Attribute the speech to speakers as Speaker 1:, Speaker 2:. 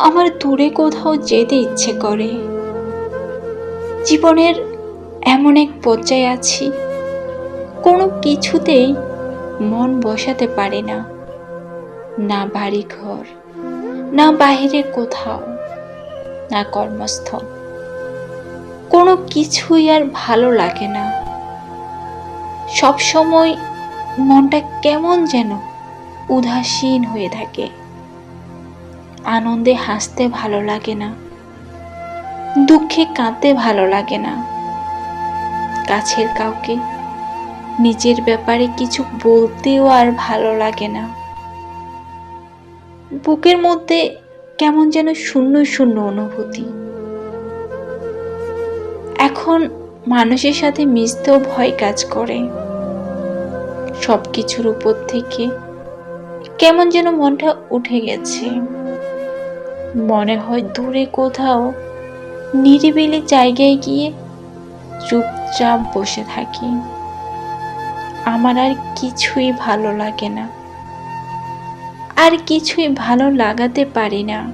Speaker 1: আমার দূরে কোথাও যেতে ইচ্ছে করে। জীবনের এমন এক পর্যায়ে আছি, কোনো কিছুতেই মন বসাতে পারি না। না বাড়ি ঘর না বাইরে কোথাও, না কর্মস্থল। কোনো কিছুই আর ভালো লাগে না। সব সময় মনটা কেমন যেন উদাসীন হয়ে থাকে। আনন্দে হাসতে ভালো লাগে না। দুঃখে কাঁদতে ভালো লাগে না। কাছের কাউকে, নিজের ব্যাপারে কিছু বলতেও আর ভালো লাগে না। বুকের মধ্যে কেমন যেন শূন্য শূন্য অনুভূতি। এখন মানুষের সাথে মিশতেও ভয় কাজ করে। সব কিছুর উপর থেকে কেমন যেন মনটা উঠে গেছে। মনে হয় দূরে কোথাও নিরিবিলি জায়গায় গিয়ে চুপচাপ বসে থাকি। আমার আর কিছুই ভালো লাগে না। আর কিছুই ভালো লাগাতে পারি না।